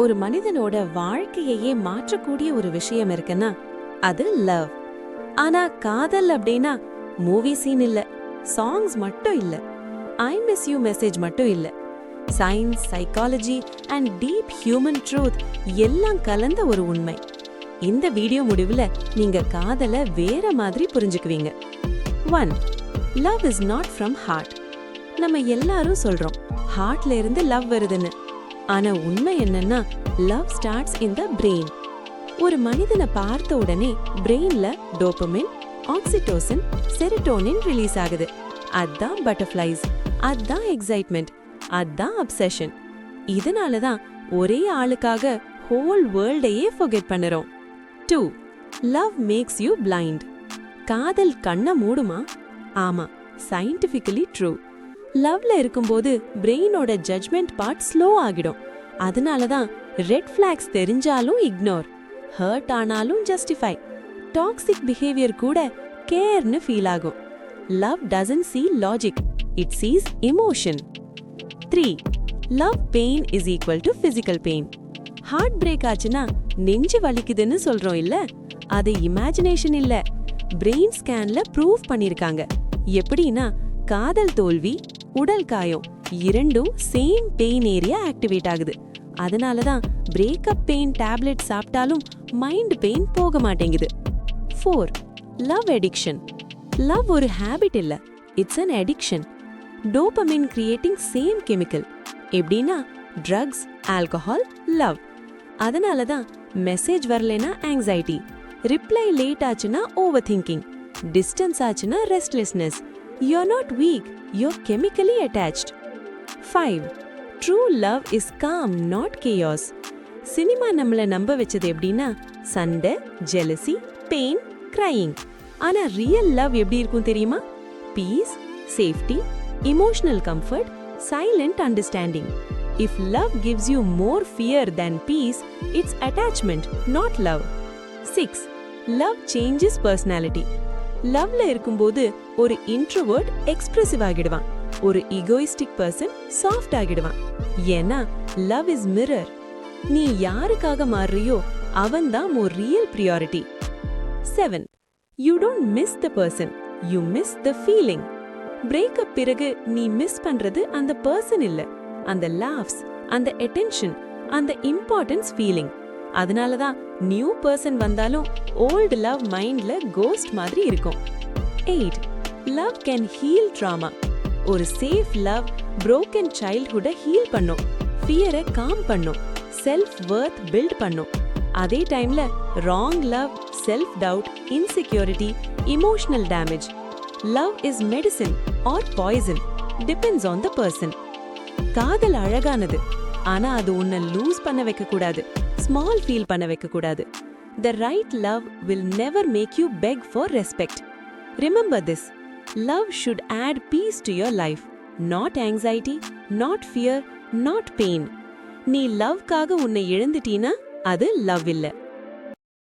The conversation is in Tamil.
ஒரு மனிதனோட வாழ்க்கையையே மாற்றக்கூடிய ஒரு விஷயம் இருக்குன்னா அது லவ் ஆனா காதல் அப்படின்னா மூவி சீன் இல்ல சாங்ஸ் மட்டும் இல்ல ஐ மிஸ் யூ மெசேஜ் மட்டும் இல்ல. Science psychology and deep human truth எல்லாம் கலந்த ஒரு உண்மை. இந்த வீடியோ முடிவுல நீங்க காதலை வேற மாதிரி புரிஞ்சுக்குவீங்க. One love is not from heart நம்ம எல்லாரும் சொல்றோம் ஹார்ட்ல இருந்து லவ் வருதுன்னு. ஆனா உண்மை என்னன்னா love starts in the brain ஒரு மனிதனை பார்த்த உடனே பிரெயின்ல டோபமின் ஆக்சிடோசின் செரிட்டோனின் ரிலீஸ் ஆகுது. அதான் பட்டர்ஃப்ளைஸ் அதான் எக்ஸைட்மெண்ட் அதான் அப்சஷன் இதனால தான் ஒரே ஆளுக்காக ஹோல் வேர்ல்டையே ஃபொகெட் பண்ணுறோம். Two love makes you blind காதல் கண்ணை மூடுமா? ஆமா சயின்டிஃபிக்கலி ட்ரூ லவ்ல இருக்கும்போது பிரெயினோட ஜட்ஜ்மெண்ட் பார்ட் ஸ்லோ ஆகிடும். அதனால தான் ரெட் ஃபிளாக்ஸ் தெரிஞ்சாலும் இக்னோர் ஹர்ட் ஆனாலும் ஜஸ்டிஃபை. டாக்ஸிக் பிஹேவியர் கூட கேர்னு ஃபீல் ஆகும். Love doesn't see logic it sees emotion three love pain is equal to physical pain heart break ஆச்சுன்னா நெஞ்சு வலிக்குதுன்னு சொல்றோம் இல்ல? அது இமேஜினேஷன் இல்ல. பிரெயின் ஸ்கேன்ல ப்ரூவ் பண்ணிருக்காங்க. எப்படின்னா காதல் தோல்வி உடல் காயம் இரண்டும் சேம் பெயின் ஏரியா ஆக்டிவேட் ஆகுது. அதனால தான் பிரேக்கப் பெயின் டேப்லெட் சாப்பிட்டாலும் மைண்ட் பெயின் போக மாட்டேங்குது. ஃபோர் லவ் எடிக்ஷன் லவ் ஒரு ஹேபிட் இல்ல it's an addiction dopamine creating same chemical எப்படின்னா ட்ரக்ஸ் ஆல்கஹால் லவ் அதனால தான் மெசேஜ் வரலனா ஆங்ஸைட்டி ரிப்ளை லேட் ஆச்சுன்னா ஓவர் திங்கிங் டிஸ்டன்ஸ் ஆச்சுன்னா restlessness You're not weak you're chemically attached five true love is calm not chaos. Cinema நம்மள நம்ப வச்சது எப்படின்னா சண்டை ஜெலசி பெயின் கிரையிங் ஆனா ரியல் லவ் எப்படி இருக்கும் தெரியுமா? Peace safety emotional comfort silent understanding if love gives you more fear than peace it's attachment not love six love changes personality லவ்ல இருக்கும்போது ஒரு இன்ட்ரோவர்ட் எக்ஸ்பிரசிவ் ஆகிடுவான். ஒரு ஈகோயிஸ்டிக் பர்சன் சாஃப்ட் ஆகிடுவான். ஏன்னா லவ் இஸ் மிரர் நீ யாருக்காக மாறுறியோ அவன் தான் more real priority seven you don't miss the person you miss the feeling breakup பிறகு நீ மிஸ் பண்றது அந்த பர்சன் இல்ல. அந்த லாஃப்ஸ் அந்த அட்டென்ஷன் அந்த இம்பார்ட்டன்ஸ் ஃபீலிங் அதனால தான் நியூ பர்சன் வந்தாலும் ஓல்டு லவ் மைண்ட்ல கோஸ்ட் மாதிரி இருக்கும். Eight love can heal trauma ஒரு சேஃப் லவ் புரோக்கன் சைல்ட்ஹுட்டை ஹீல் பண்ணும். ஃபியரை காம் பண்ணும். செல்ஃப் வர்த் பில்ட் பண்ணும். அதே டைம்ல wrong love self doubt insecurity emotional damage love is medicine or poison depends on the person காதல் அழகானது. ஆனா அது உன்னை லூஸ் பண்ண வைக்க கூடாது ஸ்மால் ஃபீல் பண்ண வைக்கக்கூடாது. The right love will never make you beg for respect remember this love should add peace to your life not anxiety not fear not pain நீ லவ்க்காக உன்னை எழுந்துட்டீன்னா அது லவ் இல்லை